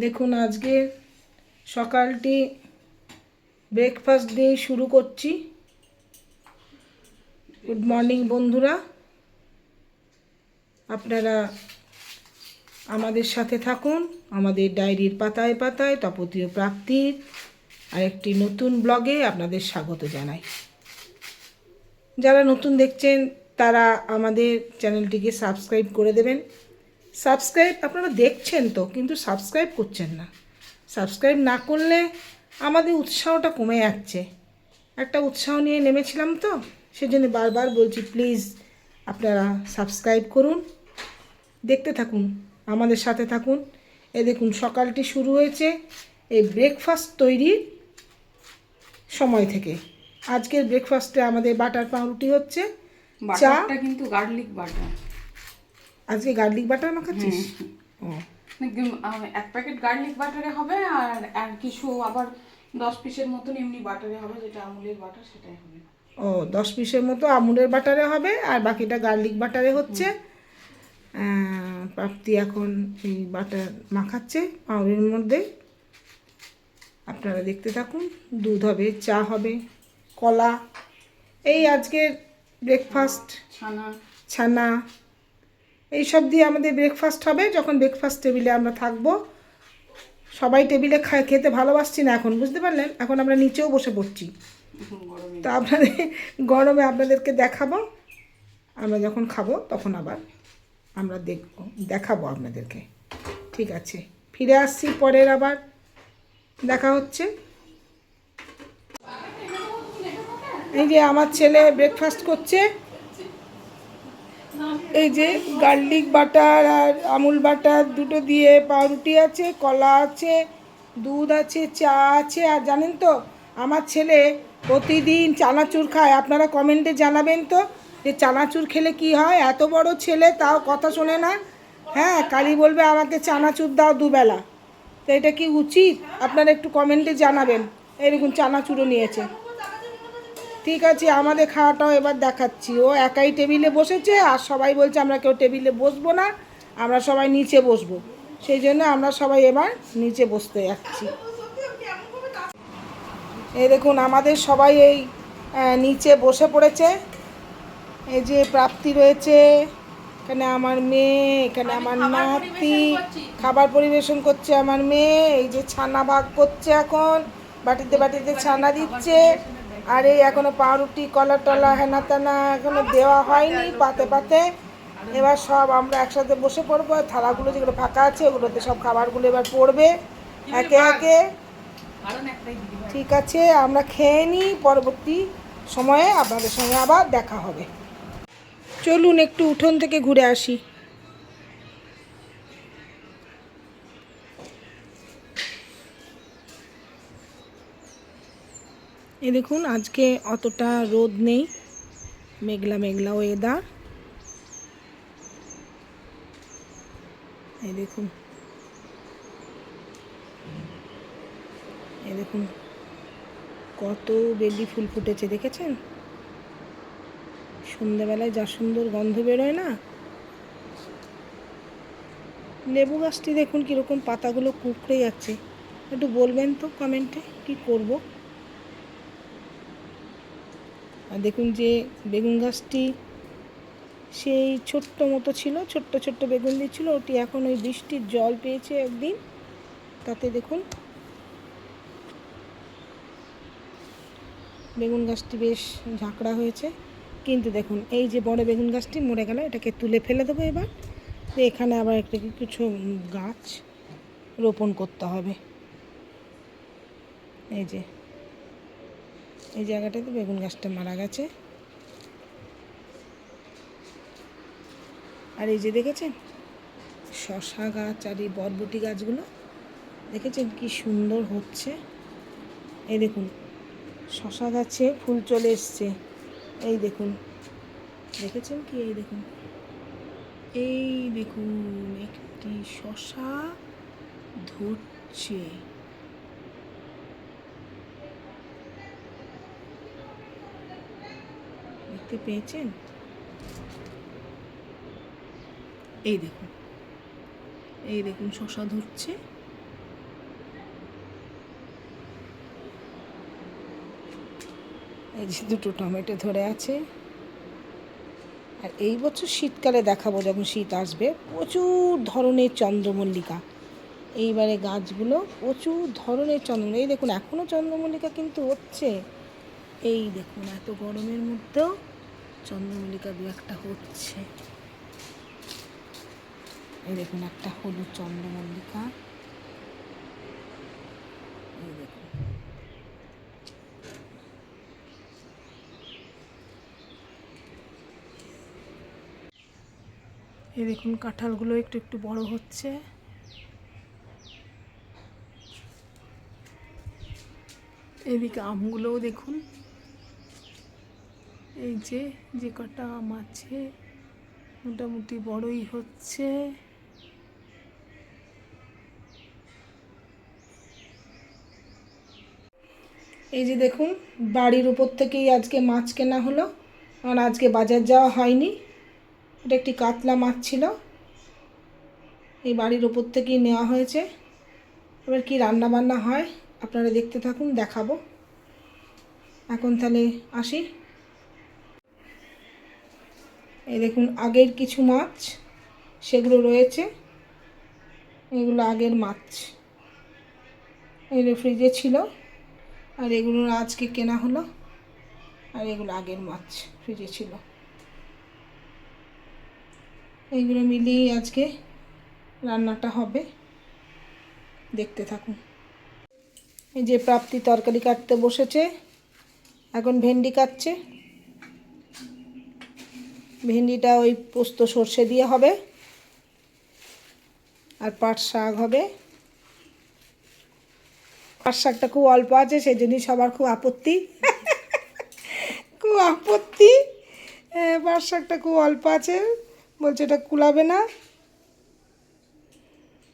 দেখুন, আজকে সকালটি ব্রেকফাস্ট দিয়ে শুরু করছি। গুড মর্নিং বন্ধুরা। আপনারা আমাদের সাথে থাকুন। আমাদের ডায়েরির পাতায় পাতায় তপতীয় প্রাপ্তির আরেকটি নতুন ব্লগে আপনাদের স্বাগত জানাই। যারা নতুন দেখছেন, তারা আমাদের চ্যানেলটিকে সাবস্ক্রাইব করে দেবেন। সাবস্ক্রাইব আপনারা দেখছেন তো কিন্তু সাবস্ক্রাইব করছেন না। সাবস্ক্রাইব না করলে আমাদের উৎসাহটা কমে যাচ্ছে। একটা উৎসাহ নিয়ে নেমেছিলাম তো সেজন্য বারবার বলছি প্লিজ আপনারা সাবস্ক্রাইব করুন দেখতে থাকুন আমাদের সাথে থাকুন। এ দেখুন সকালটি শুরু হয়েছে এই ব্রেকফাস্ট তৈরির সময় থেকে। আজকের ব্রেকফাস্টে আমাদের বাটার পাউরুটি হচ্ছে চা বাটারটা কিন্তু গার্লিক বাটার আজকে গার্লিক বাটার মাখাচ্ছিস? ও। এক প্যাকেট গার্লিক বাটারে হবে আর আর কিছু আবার দশ পিসের মতন এমনি বাটারে হবে যেটা আমুলের বাটার সেটাই হবে। ও দশ পিসের মতো আমুলের বাটারে হবে আর বাকিটা গার্লিক বাটারে হচ্ছে। প্রাপ্তি এখন এই বাটার মাখাচ্ছে পাউরের মধ্যে। আপনারা দেখতে থাকুন দুধ হবে চা হবে কলা। এই আজকের ব্রেকফাস্ট ছানা। ছানা। এইসব দিয়ে আমাদের ব্রেকফাস্ট হবে। যখন ব্রেকফাস্ট টেবিলে আমরা থাকব, সবাই টেবিলে খেতে ভালোবাসছি না এখন, বুঝতে পারলেন? এখন আমরা নিচেও বসে পড়ছি। তো আপনাদের গরমে আপনাদেরকে দেখাবো। আমরা যখন খাব, তখন আবার আমরা দেখব, দেখাবো আপনাদেরকে। ঠিক আছে। ফিরে আসছি পরের আবার। দেখা হচ্ছে। এই যে আমার ছেলে ব্রেকফাস্ট করছে। এই যে গার্লিক বাটার আর আমুল বাটার দুটো দিয়ে পাউরুটি আছে, কলা আছে, দুধ আছে, চা আছে। আর জানেন তো, আমার ছেলে প্রতিদিন চানাচুর খায়। আপনারা কমেন্টে জানাবেন তো যে চানাচুর খেলে কি হয়? এত বড় ছেলে, তাও কথা শোনে না। হ্যাঁ কালি বলবে আমাকে চানাচুর দাও দুবেলা। তো এটা কি উচিত? আপনারা একটু কমেন্টে জানাবেন। এরকম চানাচুরও নিয়েছে। ঠিক আছে আমাদের খাওয়াটাও এবার দেখাচ্ছি। ও একাই টেবিলে বসেছে আর সবাই বলছে আমরা কেউ টেবিলে বসবো না আমরা সবাই নিচে বসবো। সেই জন্য আমরা সবাই এবার নিচে বসতে যাচ্ছি। এই দেখুন আমাদের সবাই এই নিচে বসে পড়েছে। এই যে প্রাপ্তি রয়েছে এখানে আমার মেয়ে এখানে আমার নাতি খাবার পরিবেশন করছে আমার মেয়ে। এই যে ছানা ভাগ করছে এখন বাটিতে বাটিতে ছানা দিচ্ছে। আর এই এখনও পাউরুটি, কলা টলা, হেনা তেনা এখনও দেওয়া হয়নি, পাতে পাতে। এবার সব আমরা একসাথে বসে পড়ব থালাগুলো যেগুলো ফাঁকা আছে, ওগুলোতে সব খাবারগুলো এবার পড়বে। একে একে। ঠিক আছে, আমরা খেয়ে নিই পরবর্তী সময়ে, আপনাদের সঙ্গে আবার দেখা হবে। চলুন একটু উঠোন থেকে ঘুরে আসি। এ দেখুন, আজকে অতটা রোদ নেই। মেঘলা মেঘলা ওয়েদার এই দেখুন। এই দেখুন, কত বেলি ফুল ফুটেছে, দেখেছেন? সন্ধ্যাবেলায় যা সুন্দর গন্ধ বেরোয় না? লেবু গাছটি দেখুন কীরকম পাতাগুলো কুকড়ে যাচ্ছে। একটু বলবেন তো কমেন্টে কি করব? দেখুন যে বেগুন গাছটি সেই ছোট্ট মতো ছিল, ছোট্ট ছোট্ট বেগুন দিচ্ছিল। ওটি এখন ওই বৃষ্টির জল পেয়েছে একদিন। তাতে দেখুন বেগুন গাছটি বেশ ঝাঁকড়া হয়েছে। কিন্তু দেখুন, এই যে বড় বেগুন গাছটি মরে গেল, এটাকে তুলে ফেলে দেবো এবার। তো এখানে আবার একটা কিছু গাছ রোপণ করতে হবে। এই যে এই জায়গাটাতে বেগুন গাছটা মারা গেছে। আর এই যে দেখেছেন? শশা গাছ আর এই বরবটি গাছগুলো। দেখেছেন কি সুন্দর হচ্ছে? এই দেখুন, শশা গাছে ফুল চলে এসছে। এই দেখুন, দেখেছেন কি? এই দেখুন এই দেখুন, একটি শশা ধরছে। দেখতে পেয়েছেন? এই দেখুন। এই দেখুন, শশা ধরছে। এই যে দুটো টমেটো ধরে আছে। আর এই বছর শীতকালে দেখাবো যখন শীত আসবে, প্রচুর ধরনের চন্দ্রমল্লিকা। এইবারে গাছগুলো প্রচুর ধরনের চন্দ্রমল্লিকা। এই দেখুন এখনও চন্দ্রমল্লিকা কিন্তু হচ্ছে। এই দেখুন, এত গরমের মধ্যেও চন্দ্রমল্লিকা দু একটা হচ্ছে। এই দেখুন, একটা হলুদ চন্দ্রমল্লিকা। এই দেখুন। দেখুন, কাঁঠালগুলো একটু একটু বড় হচ্ছে। এদিকে আমগুলোও দেখুন। এই যে যে কটা আম আছে, মোটামুটি বড়ই হচ্ছে। এই যে দেখুন, বাড়ির উপর থেকেই আজকে মাছ কেনা হলো, আর আজকে বাজার যাওয়া হয়নি। এটা একটি কাতলা মাছ ছিল। এই বাড়ির উপর থেকেই নেওয়া হয়েছে। এবার কি রান্না বান্না হয়, আপনারা দেখতে থাকুন, দেখাবো। এখন তাহলে আসি। এই দেখুন, আগের কিছু মাছ, সেগুলো রয়েছে। এগুলো আগের মাছ। এগুলো ফ্রিজে ছিল, আর এগুলো আজকে কেনা হলো, আর এগুলো আগের মাছ ফ্রিজে ছিল। এইগুলো মিলিয়েই আজকে রান্নাটা হবে। দেখতে থাকুন। এই যে প্রাপ্তি তরকারি কাটতে বসেছে, এখন ভেন্ডি কাটছে। ভেন্ডিটা ওই পোস্ত সর্ষে দিয়ে হবে। আর পাট শাক হবে। পাট শাকটা খুব অল্প আছে, সেই জন্যই সবার খুব আপত্তি। খুব আপত্তি। পাট শাকটা খুব অল্প আছে, বলছে এটা কুলাবে না।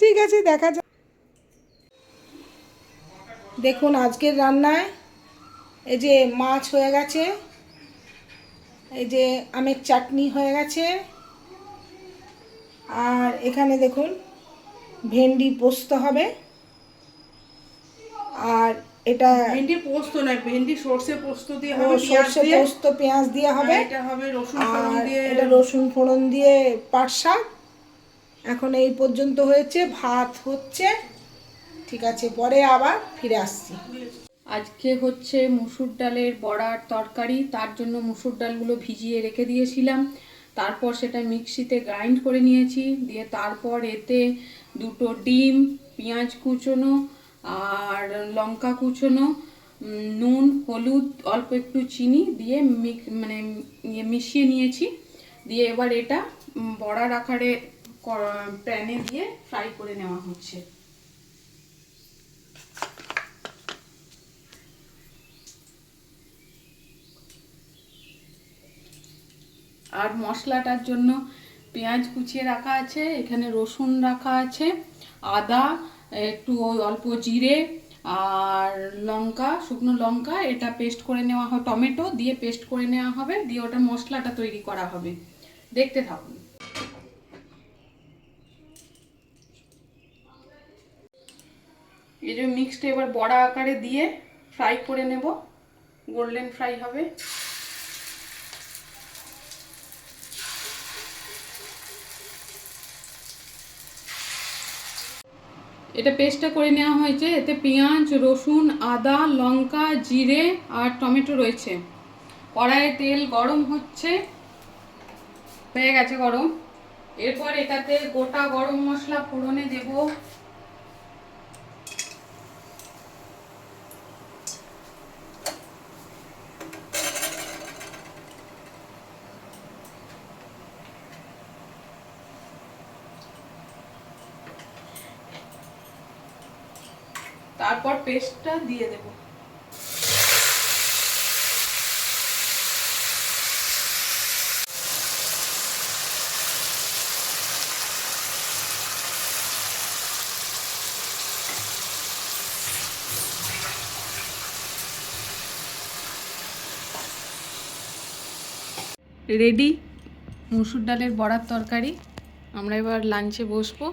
ঠিক আছে, দেখা যাক। দেখুন, আজকের রান্নায় এই যে মাছ হয়ে গেছে। এই যে আমের চাটনি হয়ে গেছে। আর এখানে দেখুন ভেন্ডি পোস্ত হবে। আর এটা ভেন্ডি পোস্ত নয় ভেন্ডি সর্ষে পোস্ত দিয়ে হবে সর্ষে পোস্ত পেঁয়াজ দিয়ে হবে। এটা হবে রসুন ফোড়ন দিয়ে। এটা রসুন ফোড়ন দিয়ে পাট শাক। এখন এই পর্যন্ত হয়েছে ভাত হচ্ছে। ঠিক আছে পরে আবার ফিরে আসছি। আজকে হচ্ছে মুসুর ডালের বড়ার তরকারি, তার জন্য মুসুর ডালগুলো ভিজিয়ে রেখে দিয়েছিলাম। তারপর সেটা মিক্সিতে গ্রাইন্ড করে নিয়েছি, দিয়ে তারপর এতে দুটো ডিম, পেঁয়াজ কুচোনো আর লঙ্কা কুচোনো নুন, হলুদ, অল্প একটু চিনি দিয়ে মানে ইয়ে মিশিয়ে নিয়েছি। দিয়ে এবার এটা বড়ার আকারে প্যানে দিয়ে ফ্রাই করে নেওয়া হচ্ছে। আর মশলাটার জন্য পেঁয়াজ কুচিয়ে রাখা আছে, এখানে রসুন রাখা আছে, আদা, একটু অল্প জিরে আর লঙ্কা, শুকনো লঙ্কা, এটা পেস্ট করে নেওয়া হবে টমেটো দিয়ে পেস্ট করে নেওয়া হবে, দিয়ে ওটা মশলাটা তৈরি করা হবে। দেখতে থাকুন। এই যে মিক্সড এবার বড়া আকারে দিয়ে ফ্রাই করে নেব। গোল্ডেন ফ্রাই হবে। এটা পেস্টটা করে নেওয়া হয়েছে। এতে পেঁয়াজ, রসুন, আদা, লঙ্কা, জিরে আর টমেটো রয়েছে। কড়াইয়ে তেল গরম হচ্ছে। হয়ে গেছে গরম। এরপর এটাতে গোটা গরম মশলা ফোড়নে দেব। তারপর পেস্টটা দিয়ে দেব। রেডি মুসুর ডালের বড়ার তরকারি। আমরা এবার লাঞ্চে বসবো।